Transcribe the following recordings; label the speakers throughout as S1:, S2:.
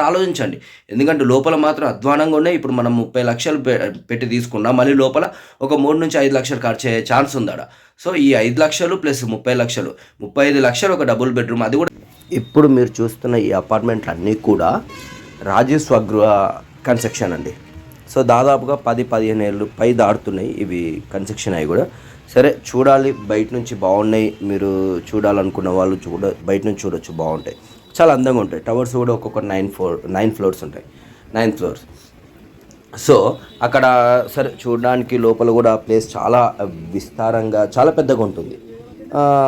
S1: ఆలోచించండి. ఎందుకంటే లోపల మాత్రం అధ్వానంగా ఉన్నాయి. ఇప్పుడు మనం ముప్పై లక్షలు పె- పెట్టి తీసుకున్నాం మళ్ళీ లోపల ఒక మూడు నుంచి ఐదు లక్షలు ఖర్చు అయ్యే ఛాన్స్ ఉందాడ సో ఈ ఐదు లక్షలు ప్లస్ ముప్పై లక్షలు ముప్పై ఐదు లక్షలు ఒక డబుల్ బెడ్రూమ్ అది కూడా ఇప్పుడు మీరు చూస్తున్న ఈ అపార్ట్మెంట్లు అన్నీ కూడా రాజీవ్ స్వగృహ కన్స్ట్రక్షన్ అండి. సో దాదాపుగా పది పదిహేను ఏళ్ళు పై దాడుతున్నాయి ఇవి కన్స్ట్రక్షన్ అవి కూడా. సరే చూడాలి. బయట నుంచి బాగున్నాయి. మీరు చూడాలనుకున్న వాళ్ళు చూడ బయట నుంచి చూడొచ్చు. బాగుంటాయి. చాలా అందంగా ఉంటాయి. టవర్స్ కూడా ఒక్కొక్క నైన్ ఫ్లోర్ నైన్ ఫ్లోర్స్ ఉంటాయి. నైన్ ఫ్లోర్స్ సో అక్కడ సరే చూడడానికి లోపల కూడా ప్లేస్ చాలా విస్తారంగా చాలా పెద్దగా ఉంటుంది.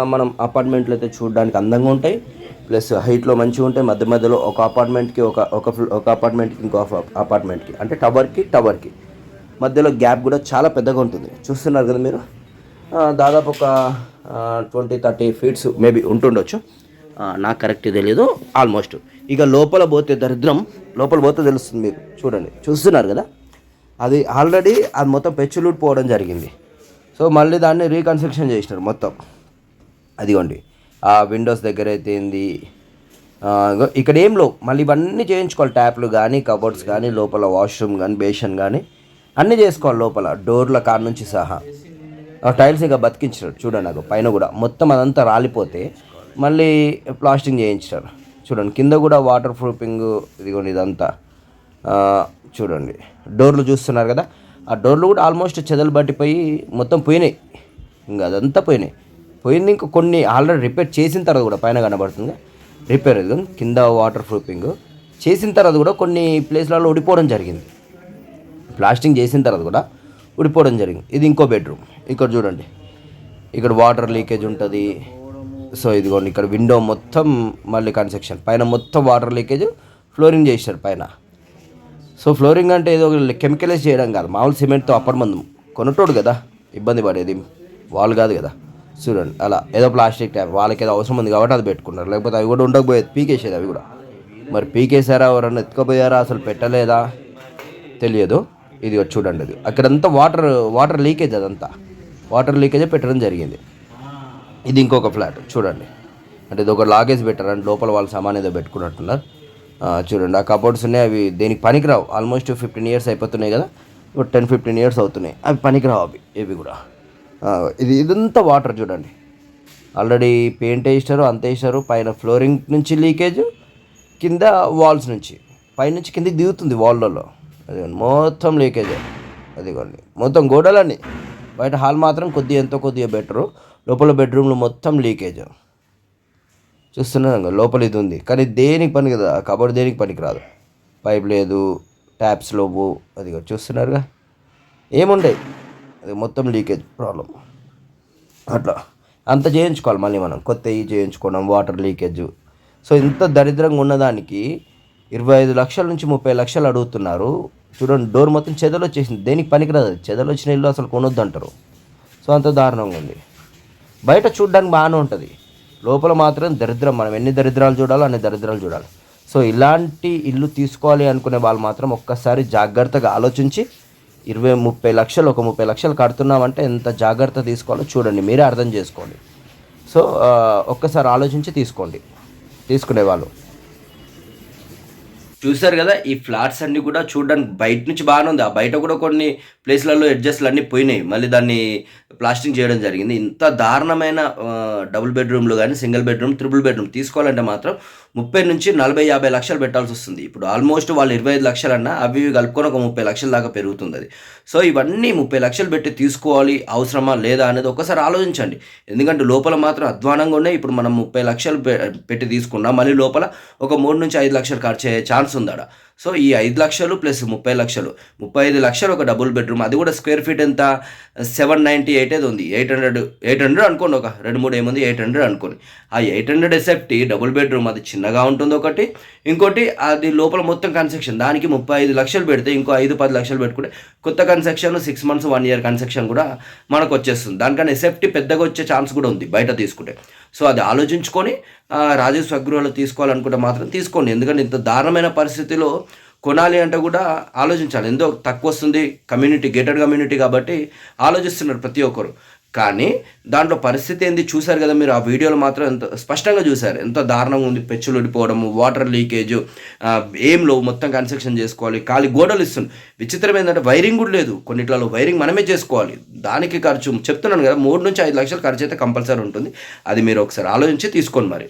S1: మనం అపార్ట్మెంట్లు అయితే చూడడానికి అందంగా ఉంటాయి. ప్లస్ హైట్లో మంచిగా ఉంటాయి. మధ్య మధ్యలో ఒక అపార్ట్మెంట్కి ఒక ఒక ఫ్లో- ఒక అపార్ట్మెంట్కి ఇంకో అపార్ట్మెంట్కి అంటే టవర్కి టవర్కి మధ్యలో గ్యాప్ కూడా చాలా పెద్దగా ఉంటుంది. చూస్తున్నారు కదా మీరు? దాదాపు ఒక ట్వంటీ థర్టీ ఫీట్స్ మేబీ ఉంటుండొచ్చు. నాకు కరెక్ట్ తెలియదు ఆల్మోస్ట్ ఇక లోపల పోతే దరిద్రం. లోపల పోతే తెలుస్తుంది మీకు. చూడండి. చూస్తున్నారు కదా? అది ఆల్రెడీ అది మొత్తం పెచ్చులూట్ పోవడం జరిగింది. సో మళ్ళీ దాన్ని రీకన్స్ట్రక్షన్ చేసినారు మొత్తం. అదిగోండి. ఆ విండోస్ దగ్గర అయితే ఏంది? ఇక్కడ ఏం లేవు. మళ్ళీ ఇవన్నీ చేయించుకోవాలి. ట్యాప్లు కానీ కబోర్డ్స్ కానీ లోపల వాష్రూమ్ కానీ బేషన్ కానీ అన్నీ చేసుకోవాలి లోపల. డోర్ల కాడ నుంచి సహా. టైల్స్ ఇక బతికించారు చూడండి నాకు. పైన కూడా. మొత్తం అదంతా రాలిపోతే మళ్ళీ ప్లాస్టింగ్ చేయించారు. చూడండి కింద కూడా వాటర్ ప్రూఫింగ్ ఇదిగోండి ఇదంతా. చూడండి డోర్లు చూస్తున్నారు కదా ఆ డోర్లు కూడా ఆల్మోస్ట్ చెదలు పట్టిపోయి మొత్తం పోయినాయి. ఇంకా అదంతా పోయినాయి. పోయింది ఇంకా కొన్ని ఆల్రెడీ రిపేర్ చేసిన తర్వాత కూడా పైన కనబడుతుంది. రిపేర్ ఇది కింద వాటర్ ప్రూఫింగ్ చేసిన తర్వాత కూడా కొన్ని ప్లేస్లలో ఊడిపోవడం జరిగింది. ప్లాస్టింగ్ చేసిన తర్వాత కూడా ఊడిపోవడం జరిగింది. ఇది ఇంకో బెడ్రూమ్ ఇక్కడ చూడండి ఇక్కడ వాటర్ లీకేజ్ ఉంటుంది. సో ఇదిగోండి ఇక్కడ విండో మొత్తం మళ్ళీ కన్స్ట్రక్షన్ పైన మొత్తం వాటర్ లీకేజ్ ఫ్లోరింగ్ చేశారు పైన. సో ఫ్లోరింగ్ అంటే ఏదో కెమికలైజ్ చేయడం కాదు మామూలు సిమెంట్తో అప్పటి మందు కొనటోడు కదా ఇబ్బంది పడేది వాళ్ళు కాదు కదా. చూడండి అలా ఏదో ప్లాస్టిక్ ట్యాప్ వాళ్ళకి ఏదో అవసరం ఉంది కాబట్టి అది పెట్టుకున్నారు. లేకపోతే అవి కూడా ఉండకపోయేది పీకేసేది అవి కూడా. మరి పీకేసారా ఎవరన్నా ఎత్తుకపోయారా అసలు పెట్టలేదా? తెలియదు. ఇది చూడండి అది. అక్కడంతా వాటర్ వాటర్ లీకేజ్ అదంతా. వాటర్ లీకేజే పెట్టడం జరిగింది. ఇది ఇంకొక ఫ్లాట్ చూడండి. అంటే ఇది ఒక లాగేజ్ పెట్టారంటే లోపల వాళ్ళ సామాన్ ఏదో పెట్టుకున్నట్టున్నారు. చూడండి ఆ కబోర్డ్స్ ఉన్నాయి అవి దేనికి పనికిరావు. ఆల్మోస్ట్ ఫిఫ్టీన్ ఇయర్స్ అయిపోతున్నాయి కదా ఇప్పుడు టెన్ ఫిఫ్టీన్ ఇయర్స్ అవుతున్నాయి. అవి పనికిరావు అవి ఇవి కూడా. ఇది ఇదంతా వాటర్ చూడండి. ఆల్రెడీ పెయింట్ వేసారు అంత వేసారు పైన ఫ్లోరింగ్ నుంచి లీకేజ్ కింద వాల్స్ నుంచి. పైనుంచి కిందకి దిగుతుంది వాల్లలో అది మొత్తం లీకేజ్ అదిగోండి మొత్తం గోడలన్నీ. బయట హాల్ మాత్రం కొద్దిగా ఎంతో కొద్దిగా బెటరు. లోపల బెడ్రూమ్లు మొత్తం లీకేజ్. చూస్తున్నాను లోపల ఇది ఉంది. కానీ దేనికి పని కదా కబోర్డ్ దేనికి పనికి రాదు? పైప్ లేదు ట్యాప్స్ లోపు అది చూస్తున్నారుగా. ఏముండే అది మొత్తం లీకేజ్ ప్రాబ్లం. అట్లా. అంత చేయించుకోవాలి మళ్ళీ మనం. కొత్తవి చేయించుకోవడం వాటర్ లీకేజ్. సో ఇంత దరిద్రంగా ఉన్నదానికి ఇరవై ఐదు లక్షల నుంచి ముప్పై లక్షలు అడుగుతున్నారు. చూడండి డోర్ మొత్తం చెదలు వచ్చేసింది. దేనికి పనికిరాదు? చెదలు వచ్చిన ఇల్లు అసలు కొనొద్దు అంటారు సో అంత దారుణంగా ఉంది. బయట చూడడానికి బాగానే ఉంటుంది. లోపల మాత్రం దరిద్రం. మనం ఎన్ని దరిద్రాలు చూడాలో అన్ని దరిద్రాలు చూడాలి. సో ఇలాంటి ఇల్లు తీసుకోవాలి అనుకునే వాళ్ళు మాత్రం ఒక్కసారి జాగ్రత్తగా ఆలోచించి ఇరవై ముప్పై లక్షలు ఒక ముప్పై లక్షలు కడుతున్నామంటే ఎంత జాగ్రత్త తీసుకోవాలో చూడండి. మీరే అర్థం చేసుకోండి. సో ఒక్కసారి ఆలోచించి తీసుకోండి. తీసుకునే చూశారు కదా ఈ ఫ్లాట్స్ అన్ని కూడా చూడడానికి బయట నుంచి బాగానే ఉంది. ఆ బయట కూడా కొన్ని ప్లేస్లలో అడ్జస్ట్లు అన్నీ పోయినాయి. మళ్ళీ దాన్ని ప్లాస్టింగ్ చేయడం జరిగింది. ఇంత దారుణమైన డబుల్ బెడ్రూమ్లు కానీ సింగిల్ బెడ్రూమ్ త్రిబుల్ బెడ్రూమ్ తీసుకోవాలంటే మాత్రం ముప్పై నుంచి నలభై యాభై లక్షలు పెట్టాల్సి వస్తుంది. ఇప్పుడు ఆల్మోస్ట్ వాళ్ళు ఇరవై ఐదు లక్షలన్నా అవి ఇవి కలుపుకొని ఒక ముప్పై లక్షల దాకా పెరుగుతుంది అది. సో ఇవన్నీ ముప్పై లక్షలు పెట్టి తీసుకోవాలి అవసరమా లేదా అనేది ఒకసారి ఆలోచించండి. ఎందుకంటే లోపల మాత్రం అధ్వానంగా ఉన్నాయి. ఇప్పుడు మనం ముప్పై లక్షలు పె- పెట్టి తీసుకున్నాం మళ్ళీ లోపల ఒక మూడు నుంచి ఐదు లక్షలు ఖర్చు అయ్యే ఛాన్స్ ఉందాడ సో ఈ ఐదు లక్షలు ప్లస్ ముప్పై లక్షలు. ముప్పై ఐదు లక్షలు ఒక డబుల్ బెడ్రూమ్. అది కూడా స్క్వేర్ ఫీట్ ఎంత? సెవెన్ నైంటీ ఎయిట్ ఏదో ఉంది. ఎయిట్ హండ్రెడ్ ఎయిట్ హండ్రెడ్ అనుకోండి ఒక రెండు మూడు ఏముంది? ఎయిట్ హండ్రెడ్ అనుకోండి. ఆ eight hundred SFT double bedroom అది చిన్నగా ఉంటుంది ఒకటి. ఇంకోటి అది లోపల మొత్తం కన్స్ట్రక్షన్. దానికి ముప్పై ఐదు లక్షలు పెడితే ఇంకో ఐదు పది లక్షలు పెట్టుకుంటే కొత్త construction six months one year construction కూడా మనకు వచ్చేస్తుంది దానికన్నా సేఫ్టీ పెద్దగా వచ్చే ఛాన్స్ కూడా ఉంది బయట తీసుకుంటే. సో అది ఆలోచించుకొని ఆ, రాజీవ్ స్వగృహాలు తీసుకోవాలనుకుంటే మాత్రం తీసుకోండి. ఎందుకంటే ఇంత దారుణమైన పరిస్థితిలో కొనాలి అంటే కూడా ఆలోచించాలి. ఎంతో తక్కువ వస్తుంది కమ్యూనిటీ గేటెడ్ కమ్యూనిటీ కాబట్టి ఆలోచిస్తున్నారు ప్రతి ఒక్కరు. కానీ దాంట్లో పరిస్థితి ఏంది చూశారు కదా మీరు ఆ వీడియోలో మాత్రం ఎంత స్పష్టంగా చూశారు. ఎంత దారుణంగా ఉంది పెచ్చులు ఉడిపోవడము వాటర్ లీకేజ్ ఏంలో మొత్తం కన్స్ట్రక్షన్ చేసుకోవాలి ఖాళీ గోడలు ఇస్తుంది. విచిత్రం ఏంటంటే వైరింగ్ కూడా లేదు. కొన్నిట్లలో వైరింగ్ మనమే చేసుకోవాలి. దానికి ఖర్చు చెప్తున్నాను కదా మూడు నుంచి ఐదు లక్షలు ఖర్చు అయితే కంపల్సరీ ఉంటుంది. అది మీరు ఒకసారి ఆలోచించి తీసుకోండి మరి.